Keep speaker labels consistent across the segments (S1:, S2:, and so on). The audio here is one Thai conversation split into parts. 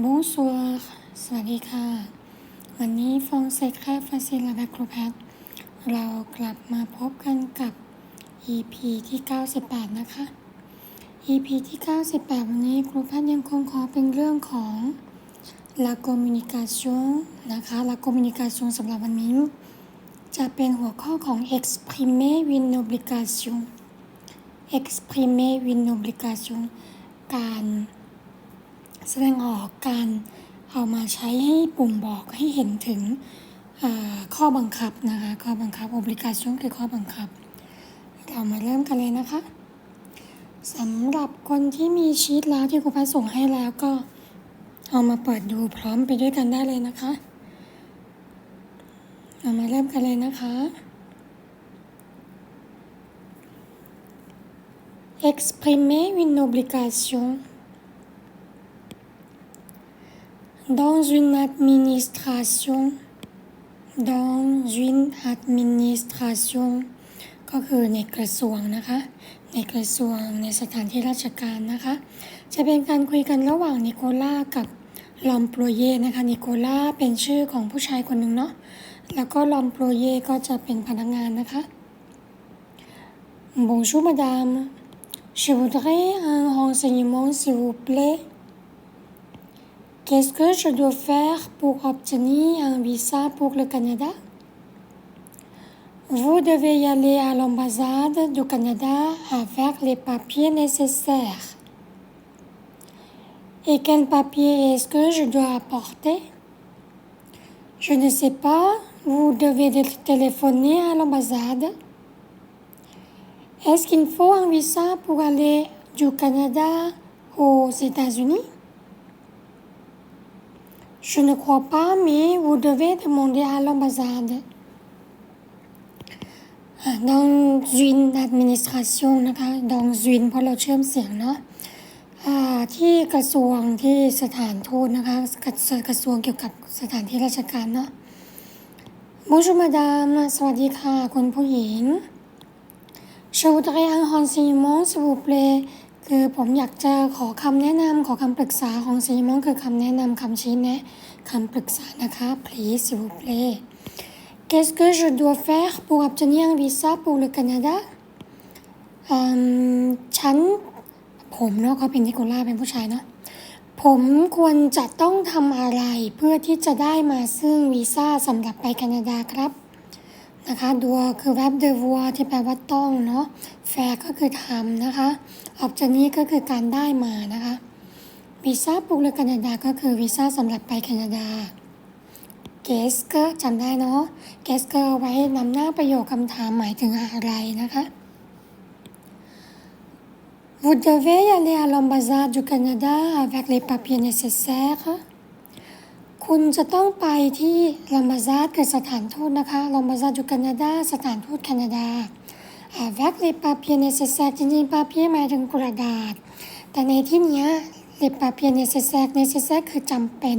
S1: Bonsoir สวัสดีค่ะ วันนี้ฟองเซคแคฟาซิลาแบคโครแพทเรากลับมาพบกันกับ EP ที่ 98 นะคะ EP ที่ 98 วันนี้ครูแพทยังคงขอเป็นเรื่องของ La communication นะคะ La communication สำหรับวันนี้ จะเป็นหัวข้อของ exprimer une obligation exprimer une obligation การ แสดงออกการเอามาใช้ให้ปุ่มบอกให้เห็นถึงข้อบังคับนะคะข้อบังคับ obligation คือข้อบังคับ เรามาเริ่มกันเลยนะคะสำหรับคนที่มีชีตแล้วที่ครูพัฒส่งให้แล้วก็เอามาเปิดดูพร้อมไปด้วยกันได้เลยนะคะ เรามาเริ่มกันเลยนะคะ exprimer une obligation dans une administration dans une administration ก็คือในกระทรวงนะคะ ในกระทรวงในสถานที่ราชการนะคะ จะเป็นการคุยกันระหว่างนิโคล่ากับลอมโปรเยนะคะนิโคล่าเป็นชื่อของผู้ชายคนหนึ่งเนาะแล้วก็ลอมโปรเยก็จะเป็นพนักงานนะคะ Bonjour madame je voudrais un renseignement s'il vous plaît Qu'est-ce que je dois faire pour obtenir un visa pour le Canada? Vous devez aller à l'ambassade du Canada avec les papiers nécessaires. Et quel papier est-ce que je dois apporter? Je ne sais pas. Vous devez téléphoner à l'ambassade. Est-ce qu'il faut un visa pour aller du Canada aux États-Unis? Je ne crois pas, mais vous devez demander à l'ambassade. dans une administration นะคะ dans une เพราะเราเชื่อมเสียงเนาะที่กระทรวงที่สถานทูตนะคะกระกระทรวงเกี่ยวกับสถานที่ราชการเนาะ Bonjour madame สวัสดีค่ะ คุณผู้หญิง Je voudrais un renseignement s'il vous plaît คือผมอยากจะขอคำแนะนำขอคำปรึกษาของซีมองคือคำแนะนำคำชี้แนะคำปรึกษานะคะ please s'il vous plaît Qu'est-ce que je dois faire pour obtenir un visa pour le Canada ฉันผมเนาะเขาเป็นนิโคล่าเป็นผู้ชายเนาะผมควรจะต้องทำอะไรเพื่อที่จะได้มาซึ่งวีซ่าสำหรับไปแคนาดาครับ นะคะดัวคือแวบเดวัวที่แปลว่าต้องเนาะแฟร์ก็คือทำนะคะ ออบจนี้ก็คือการได้มานะคะวีซ่าปุกเลแคนาดาก็คือวีซ่าสำหรับไปแคนาดาเกสกอร์จำได้เนาะเกสเกอร์ไว้นำหน้าประโยคคำถามหมายถึงอะไรนะคะ Vous devez aller à l'ambassade du Canada avec les papiers nécessaires คุณจะต้องไปที่ลอมบาซาดคือสถานทูตนะคะลอมบาซาดอยู่แคนาดาสถานทูตแคนาดา avec les papiers nécessaires จริงๆ papier หมายถึงกระดาษ แต่ในที่นี้ les papiers nécessaires nécessaire คือจำเป็น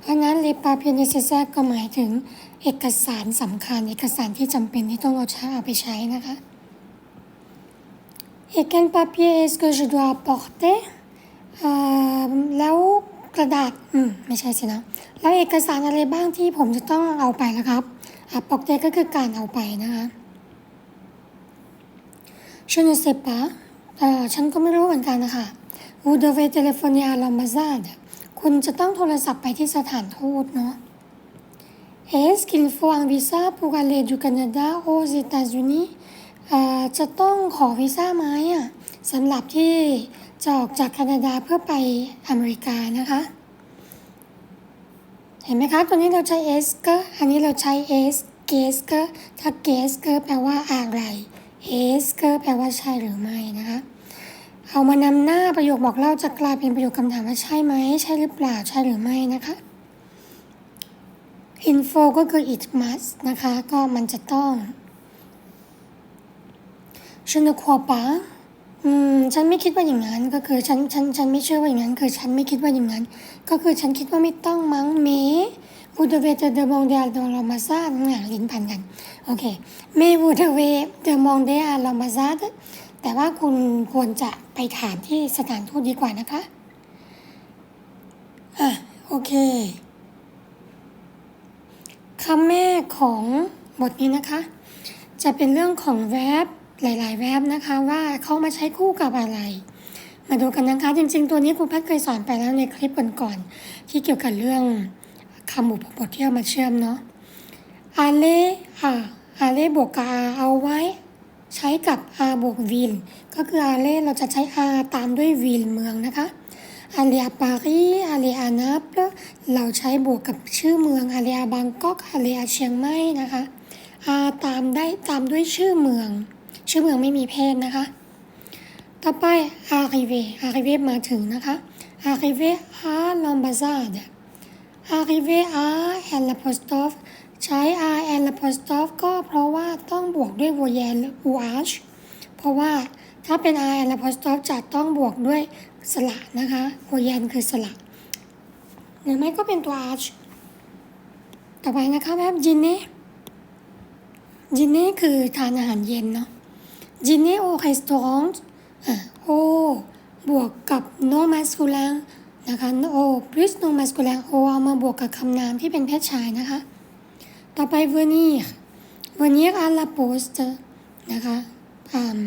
S1: เพราะงั้น les papiers nécessaires ก็หมายถึงเอกสารสำคัญ เอกสารที่จำเป็นที่ต้องเอาใช้เอาไปใช้นะคะ et quel papier est-ce que je dois apporter แล้ว กระดาษ อืม ไม่ใช่สินะ แล้วเอกสารอะไรบ้างที่ผมจะต้องเอาไปล่ะครับอะปกเตก็คือการเอาไปนะคะ Je ne sais pas เอ่อฉันก็ไม่รู้เหมือนกันนะคะ Vous devez téléphoner à l'ambassade คุณจะต้องโทรศัพท์ไปที่สถานทูตเนาะ Est-ce qu'il faut un visa pour aller du Canada aux États-Unis จะต้องขอวีซ่าไหมอะสำหรับที่ จะออกจากแคนาดาเพื่อไปอเมริกานะคะ เห็นไหมคะ ตัวนี้เราใช้ s กอร์อันนี้เราใช้ s เกสเกอร์ถ้าเกสเกอร์แปลว่าอะไร s กอร์แปลว่าใช่หรือไม่นะคะ เอามานำหน้าประโยคบอกเล่าจะกลายเป็นประโยคคำถามว่าใช่ไหม ใช่หรือเปล่า ใช่หรือไม่นะคะ info ก็คือ it must นะคะ ก็มันจะต้อง je ne crois pas อืมฉันไม่คิดว่าอย่างนั้นก็คือฉันฉันฉันไม่เชื่อว่าอย่างนั้น คือฉันไม่คิดว่าอย่างนั้น ก็คือฉันคิดว่าไม่ต้องมั้งเม vous devez te demander à l'ambassade เนี่ยลิ้นพันกันโอเค mais vous devez demander à l'ambassade แต่ว่าคุณควรจะไปถามที่สถานทูตดีกว่านะคะอะโอเคคำแม่ของบทนี้นะคะ จะเป็นเรื่องของแวบ หลายๆ แวบนะคะว่าเขามาใช้คู่กับอะไร มาดูกันนะคะ จริง ๆ ตัวนี้ครูแพทย์เคยสอนไปแล้วในคลิปก่อนๆที่เกี่ยวกับเรื่องคำบุพบทที่เอามาเชื่อมเนาะอาเล่อ่าอาเล่บวกกับอาเอาไว้ ใช้กับ r บวกวิลก็คืออาเล่เราจะใช้ r ตามด้วยวิลเมืองนะคะอาเลียปารีอาเลียนาปลเราใช้บวกกับชื่อเมืองอาเลียบางกอกอาเลียเชียงใหม่นะคะ r ตามได้ตามด้วยชื่อเมือง ชื่อเมืองไม่มีเพศนะคะ ต่อไป arrivé arrivé มาถึงนะคะ arrivé à l'ambassade arrivé à and l'apostrophe ใช้ r and l'apostrophe ก็เพราะว่าต้องบวกด้วย voyelle ou h เพราะว่าถ้าเป็น r and l'apostrophe จะต้องบวกด้วยสระนะคะ voyelle คือสระหรือไม่ก็เป็นตัว h ต่อไปนะคะแบบ dîner dîner คือทานอาหารเย็นเนาะ dîner au restaurant อะ o บวกกับ no masculin นะคะ o plus no masculin o เอามาบวกกับคำนามที่เป็นเพศชายนะคะ ต่อไป venir venir à la poste นะคะม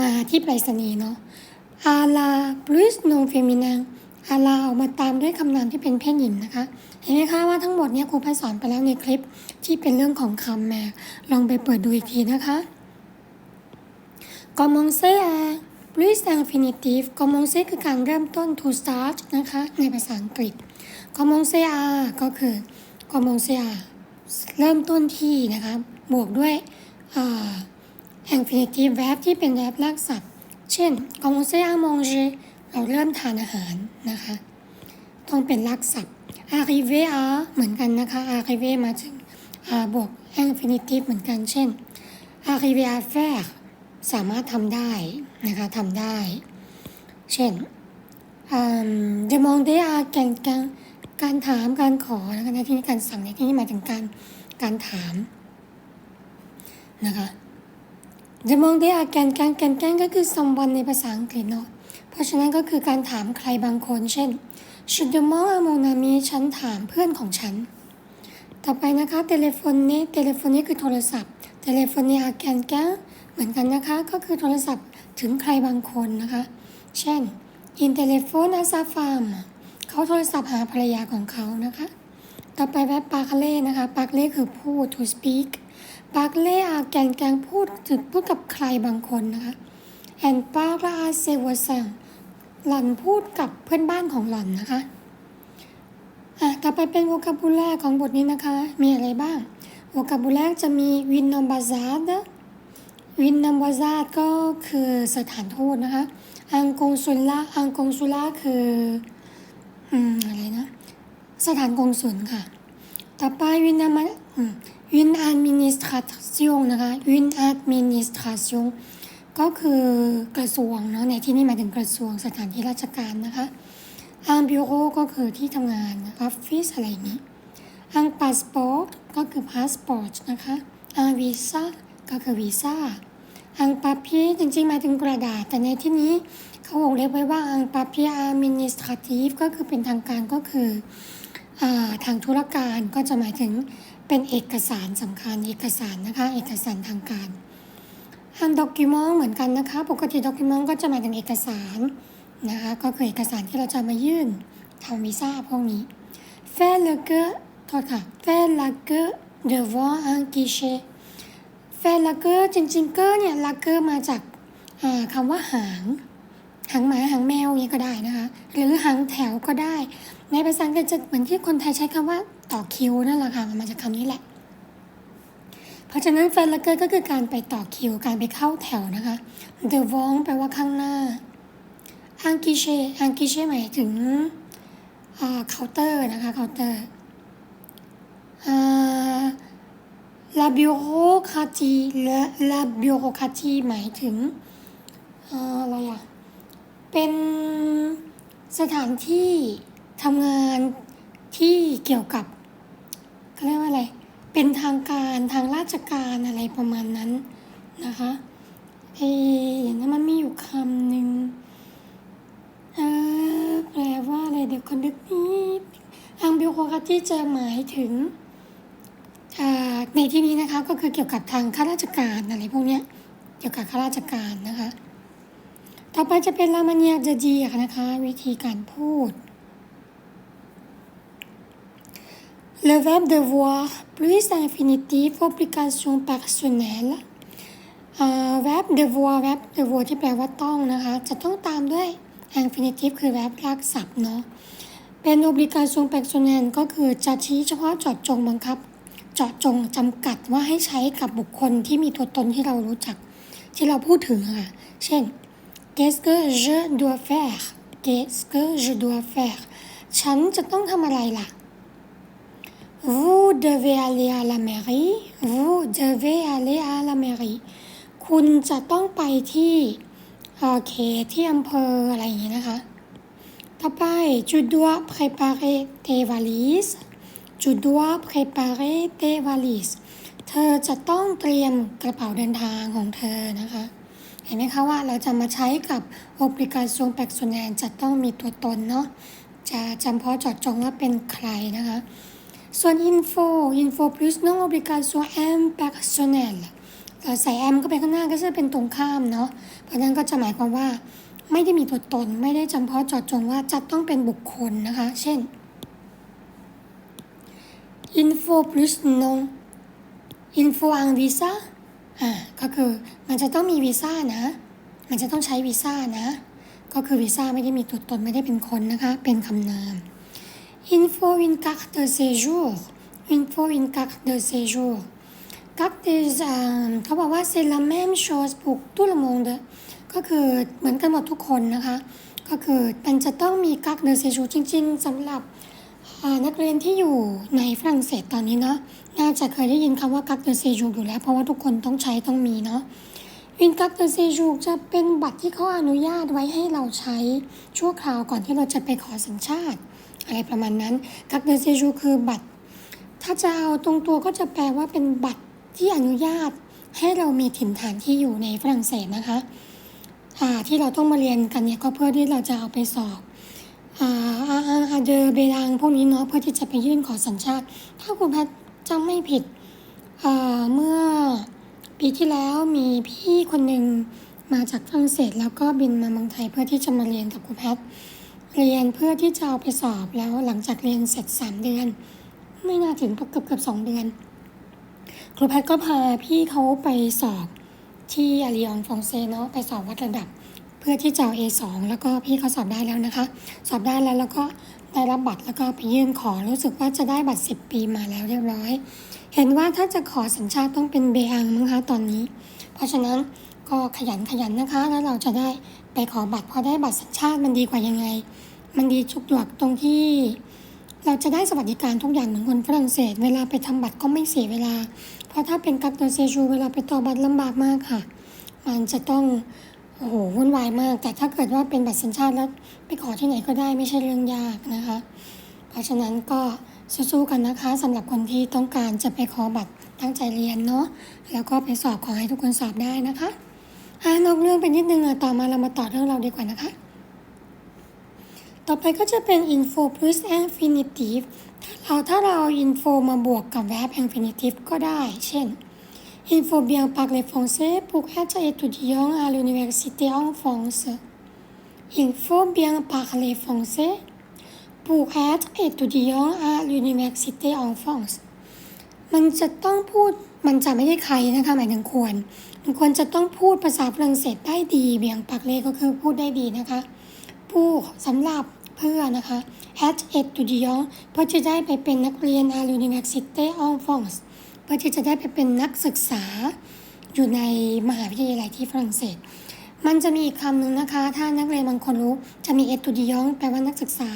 S1: มาที่ไปรษณีย์เนาะ à la plus no féminin à la เอามาตามด้วยคำนามที่เป็นเพศหญิงนะคะ เห็นไหมคะว่าทั้งหมดเนี้ครูพายสอนไปแล้วในคลิปที่เป็นเรื่องของคำแม่ลองไปเปิดดูอีกทีนะคะ commencer à plus infinitive commencer คือการเริ่มต้น to start นะคะ ในภาษาอังกฤษ commencer à ก็คือ commencer à เริ่มต้นที่นะคะ บวกด้วยอ่า infinitive verb ที่เป็น verb รากศัพท์ เช่น commencer à manger เราเริ่มทานอาหารนะคะ ต้องเป็นรากศัพท์ arriver à เหมือนกันนะคะ arriver มาถึงอ่าบวก infinitive เหมือนกัน เช่น arriver à faire สามารถทำได้นะคะทำได้ เช่น demander à quelqu'un การถามการขอนะคะในที่นี้การสั่งในที่นี้หมายถึงการการถามนะคะ demander à quelqu'un quelqu'un ก็คือ someone ในภาษาอังกฤษเนาะเพราะฉะนั้นก็คือการถามใครบางคน เช่น je demande à mon ami ฉันถามเพื่อนของฉัน ต่อไปนะคะ téléphoner téléphoner คือโทรศัพท์ téléphoner à quelqu'un เหมือนกันนะคะก็คือโทรศัพท์ถึงใครบางคนนะคะ เช่น in telephone à sa femme เขาโทรศัพท์หาภรรยาของเขานะคะ ต่อไปแบบปากเล่นะคะปากเล่คือพูด to speak ปากเล่อาแกนแกงพูดถึงพูดกับใครบางคนนะคะ and ปากอาเซวซังหล่อนพูดกับเพื่อนบ้านของหล่อนนะคะอะต่อไปเป็น vocabulary ของบทนี้นะคะ มีอะไรบ้าง vocabulary จะมีวินนอมบาซาด วินนัมวาซาดก็คือสถานทูตนะคะ อังกงซุล่าอังกงซุล่าคืออืมอะไรนะ สถานกงสุลค่ะ ต่อไปวินนามวินแอดมินิสทราซิองนะคะวินแอดมินิสทราซิองก็คือกระทรวงเนาะในที่นี้หมายถึงกระทรวงสถานที่ราชการนะคะอังบิโรก็คือที่ทำงานออฟฟิศอะไรนี้อังพาสปอร์ตก็คือพาสปอร์ตนะคะอังวีซ่าก็คือวีซ่า อังปาพีจริงๆหมายถึงกระดาษ แต่ในที่นี้เขาวงเล็บไว้ว่าอังปาพีอามินิสทราทีฟก็คือเป็นทางการก็คืออทางธุรการก็จะหมายถึงเป็นเอกสารสำคัญเอกสารนะคะเอกสารทางการอันด็อกิมองเหมือนกันนะคะ ปกติด็อกิมองก็จะหมายถึงเอกสารนะคะก็คือเอกสารที่เราจะมายื่นทำวีซ่าพวกนี้ faire le que โทษค่ะ faire la queue devant un guichet แฟนลักเกอร์จริงๆเกอร์เนี่ยลักเกอร์มาจากคำว่าหาง หางหมาหางแมวอย่างนี้ก็ได้นะคะ หรือหางแถวก็ได้ ในภาษาอังกฤษจะเหมือนที่คนไทยใช้คำว่าต่อคิวนั่นแหละค่ะมันมาจากคำนี้แหละ เพราะฉะนั้นแฟนลักเกอร์ก็คือการไปต่อคิว การไปเข้าแถวนะคะ the wrong แปลว่าข้างหน้าอังกิเชอังกิเชหมายถึงเคาน์เตอร์นะคะเคาน์เตอร์ ลาบิโรคาตีและลาบิโรคาตีหมายถึงอะไรอะเป็นสถานที่ทำงานที่เกี่ยวกับเขาเรียกว่าอะไร เป็นทางการทางราชการอะไรประมาณนั้นนะคะเออย่างนั้นมันมีอยู่คำหนึ่งเออแปลว่าอะไรเดี๋ยวคนนึกนิด bureaucratie จะหมายถึง ในที่นี้นะคะก็คือเกี่ยวกับทางข้าราชการอะไรพวกนี้เกี่ยวกับข้าราชการนะคะ ต่อไปจะเป็น la manière de dire นะคะ วิธีการพูด Le verbe devoir plus infinitif obligation personnelle อ่า verb devoir verb devoir ที่แปลว่าต้องนะคะ จะต้องตามด้วย infinitif คือ verb รากศัพท์เนาะเป็น obligation personnelle ก็คือจะชี้เฉพาะจาะจงบังคับ เจาะจงจำกัดว่าให้ใช้กับบุคคลที่มีตัวตนที่เรารู้จัก ที่เราพูดถึงอะค่ะ เช่น qu'est-ce que je dois faire qu'est-ce que je dois faire ฉันจะต้องทำอะไรล่ะ vous devez aller à la mairie vous devez aller à la mairie คุณจะต้องไปที่เอ่อเขตที่อำเภออะไรอย่างนี้นะคะ ต่อไป tu dois préparer tes valises tu dois préparer tes valises เธอจะต้องเตรียมกระเป๋าเดินทางของเธอนะคะ เห็นไหมคะว่าเราจะมาใช้กับ obligation personnelle จะต้องมีตัวตนเนาะ จะจำเพาะเจอดจงว่าเป็นใครนะคะ ส่วน info info plus non obligation impersonnelle เอ่อใส่ m ก็ไปข้างหน้าก็จะเป็นตรงข้ามเนาะ เพราะนั้นก็จะหมายความว่าไม่ได้มีตัวตน ไม่ได้จำเพาะเจอดจงว่าจะต้องเป็นบุคคลนะคะ เช่น info plus non info un visa อ่าก็คือมันจะต้องมีวีซ่านะ มันจะต้องใช้วีซ่านะ ก็คือวีซ่าไม่ได้มีตัวตนไม่ได้เป็นคนนะคะ เป็นคำนาม info une carte de séjour info une carte de séjour carte de อ่าเขาบอกว่า c'est la même chose pour tout le monde ก็คือเหมือนกันหมดทุกคนนะคะ ก็คือมันจะต้องมี carte de séjour จริง ๆสำหรับ นักเรียนที่อยู่ในฝรั่งเศสตอนนี้เนาะน่าจะเคยได้ยินคำว่ากักเดอเซจูอยู่แล้ว เพราะว่าทุกคนต้องใช้ต้องมีเนาะวินกักเดอเซจูจะเป็นบัตรที่เขาอนุญาตไว้ให้เราใช้ชั่วคราวก่อนที่เราจะไปขอสัญชาติ อะไรประมาณนั้นกักเดอเซจูคือบัตร ถ้าจะเอาตรงตัวก็จะแปลว่าเป็นบัตรที่อนุญาตให้เรามีถิ่นฐานที่อยู่ในฝรั่งเศสนะคะที่เราต้องมาเรียนกันเนี่ยก็เพื่อที่เราจะเอาไปสอบ อาอาเดอเบรังพวกนี้เนาะเพื่อที่จะไปยื่นขอสัญชาติ ถ้าคุณแพทย์จำไม่ผิดเมื่อปีที่แล้วมีพี่คนหนึ่งมาจากฝรั่งเศสแล้วก็บินมาเมืองไทยเพื่อที่จะมาเรียนกับคุณแพทย์เรียนเพื่อที่จะเอาไปสอบแล้วหลังจากเรียนเสร็จสามเดือน ไม่น่าถึงเกือบเกือบสองเดือน ครูแพทย์ก็พาพี่เขาไปสอบที่อาริอองฟองเซเนาะไปสอบวัดระดับ เพื่อที่จะเอา A2 แล้วก็พี่เขาสอบได้แล้วนะคะ สอบได้แล้วแล้วก็ได้รับบัตรแล้วก็ไปยื่นขอรู้สึกว่าจะได้บัตร 10 ปีมาแล้วเรียบร้อย เห็นว่าถ้าจะขอสัญชาติต้องเป็นเบอังมั้งคะตอนนี้ เพราะฉะนั้นก็ขยันขยันนะคะ แล้วเราจะได้ไปขอบัตรพอได้บัตรสัญชาติมันดีกว่ายังไง มันดีจุกดวกตรงที่ เราจะได้สวัสดิการทุกอย่างเหมือนคนฝรั่งเศส เวลาไปทำบัตรก็ไม่เสียเวลา เพราะถ้าเป็นกักตัวเซจูเวลาไปต่อบัตรลำบากมากค่ะ มันจะต้อง โอ้โหวุ่นวายมาก แต่ถ้าเกิดว่าเป็นบัตรสัญชาติแล้วไปขอที่ไหนก็ได้ไม่ใช่เรื่องยากนะคะ เพราะฉะนั้นก็สู้ๆกันนะคะสำหรับคนที่ต้องการจะไปขอบัตรตั้งใจเรียนเนาะแล้วก็ไปสอบขอให้ทุกคนสอบได้นะคะอ่านอกเรื่องไปนิดนึงอะต่อมาเรามาต่อเรื่องเราดีกว่านะคะ ต่อไปก็จะเป็น info plus infinitive ถ้าเราถ้าเรา info มาบวกกับ verb infinitive ก็ได้ เช่น Il faut bien parler français pour être étudiant à l'université en France. Il faut bien parler français pour être étudiant à l'université en France. มันจะต้องพูดมันจะไม่ได้ใครนะคะหมายถึงควร มันควรจะต้องพูดภาษาฝรั่งเศสได้ดีเบียงปากเลก็คือพูดได้ดีนะคะ ผู้สำหรับเพื่อนะคะ at étudiant เพื่อจะได้ไปเป็นนักเรียน à l'université en France เพื่อที่จะได้ไปเป็นนักศึกษาอยู่ในมหาวิทยาลัยที่ฝรั่งเศส มันจะมีอีกคำหนึ่งนะคะ ถ้านักเรียนบางคนรู้จะมี étudiant แปลว่านักศึกษา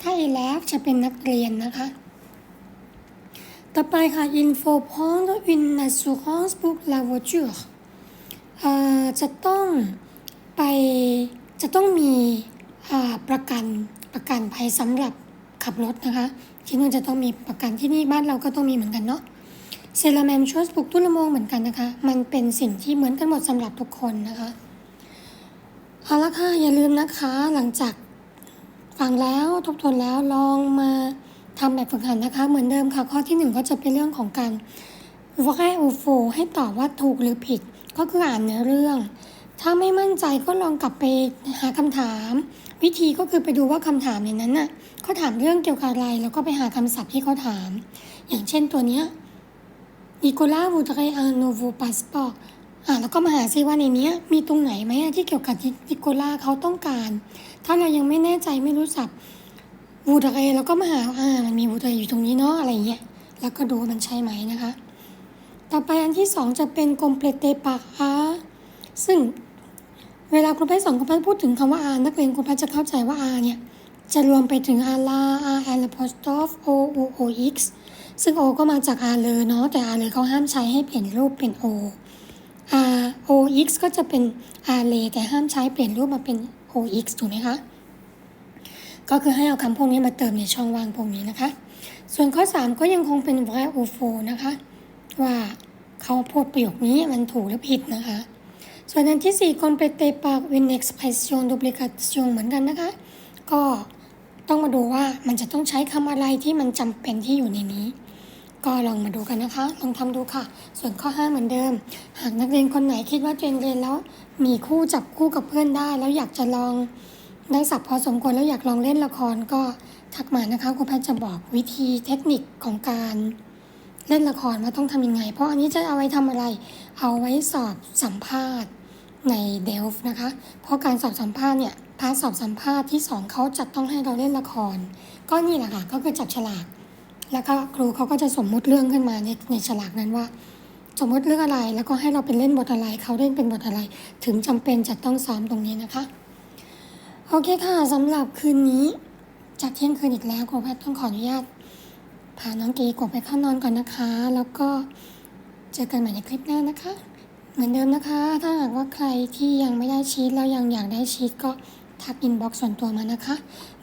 S1: ถ้า élève จะเป็นนักเรียนนะคะ ต่อไปค่ะ il faut prendre une assurance pour la voiture เอ่อจะต้องไปจะต้องมีอ่าประกันประกันภัยสำหรับขับรถนะคะ ที่นู่นจะต้องมีประกันที่นี่บ้านเราก็ต้องมีเหมือนกันเนาะ เซราแมมช o สปุกตุลโมงเหมือนกันนะคะ มันเป็นสิ่งที่เหมือนกันหมดสำหรับทุกคนนะคะ เอาละค่ะ อย่าลืมนะคะ หลังจากฟังแล้วทบทวนแล้วลองมาทำแบบฝึกหัดนะคะ เหมือนเดิมค่ะ ข้อที่หนึ่งก็จะเป็นเรื่องของการวแค่อูโฟให้ตอบว่าถูกหรือผิด ก็คืออ่านเนื้อเรื่อง ถ้าไม่มั่นใจก็ลองกลับไปหาคำถาม วิธีก็คือไปดูว่าคำถามในนั้นน่ะเขาถามเรื่องเกี่ยวกับอะไร แล้วก็ไปหาคำศัพท์ที่เขาถาม อย่างเช่นตัวเนี้ย นิโคล่าวูดเรอาโนโวปาสปอร์อ่าแล้วก็มาหาซิว่าในเนี้ยมีตรงไหนไหมที่เกี่ยวกับนิโคล่าเขาต้องการ ถ้าเรายังไม่แน่ใจไม่รู้สับวูดเรแล้วก็มาหาอ่ามันมีวูดเรอยู่ตรงนี้เนาะอะไรเงี้ยแล้วก็ดูมันใช่ไหมนะคะ ต่อไปอันที่สองจะเป็นคอมเพลเตปากอาซึ่งเวลาครูแพทย์สอนครูแพทย์พูดถึงคำว่า R นักเรียนครูแพทย์จะเข้าใจว่า R เนี่ยจะรวมไปถึง R ลา R L apostrophe O O O X ซึ่ ซึ่ง O ก็มาจาก R เลยเนาะแต่ R เลยเขาห้ามใช้ให้เปลี่ยนรูปเป็น O R O X ก็จะเป็น R เลยแต่ห้ามใช้เปลี่ยนรูปมาเป็น O X ถูกไหมคะ ก็คือให้เอาคำพวกนี้มาเติมในช่องว่างพวกนี้นะคะ ส่วนข้อ 3 ก็ยังคงเป็น v o f o นะคะ ว่าเขาพูดประโยคนี้มันถูกหรือผิดนะคะ ส่วนอันที่ 4 complete par une expression d'obligation เหมือนกันนะคะ ก็ต้องมาดูว่ามันจะต้องใช้คำอะไรที่มันจำเป็นที่อยู่ในนี้ ก็ลองมาดูกันนะคะ ลองทำดูค่ะ ส่วนข้อ 5 เหมือนเดิม หากนักเรียนคนไหนคิดว่าตัวเองเรียนแล้ว มีคู่จับคู่กับเพื่อนได้ แล้วอยากจะลองได้สับพอสมควรแล้วอยากลองเล่นละครก็ทักมานะคะครูแพทย์จะบอกวิธีเทคนิคของการเล่นละครว่าต้องทำยังไง เพราะอันนี้จะเอาไว้ทำอะไร เอาไว้สอบสัมภาษณ์ในเดลฟ์นะคะ เพราะการสอบสัมภาษณ์เนี่ยพาสอบสัมภาษณ์ที่สองเขาจะต้องให้เราเล่นละคร ก็นี่แหละค่ะก็คือจับฉลาก แล้วก็ครูเขาก็จะสมมุติเรื่องขึ้นมาในในฉลากนั้นว่า สมมติเรื่องอะไรแล้วก็ให้เราเป็นเล่นบทอะไรเขาเล่นเป็นบทอะไร ถึงจำเป็นจะต้องซ้อมตรงนี้นะคะโอเคค่ะสำหรับคืนนี้จากเที่ยงคืนอีกแล้วครูแพทย์ต้องขออนุญาตพาน้องเกกบไปเข้านอนก่อนนะคะ แล้วก็เจอกันใหม่ในคลิปหน้านะคะ เหมือนเดิมนะคะ ถ้าหากว่าใครที่ยังไม่ได้ชีตแล้วยังอยากได้ชีตก็ทักอินบ็อกซ์ส่วนตัวมานะคะ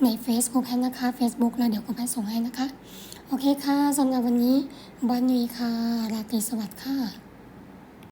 S1: ใน Facebook แพทนะคะ Facebook แล้วเดี๋ยวกูแพทส่งให้นะคะ โอเคค่ะสำหรับวันนี้บอนนีค่ะ ราตรีสวัสดิ์ค่ะ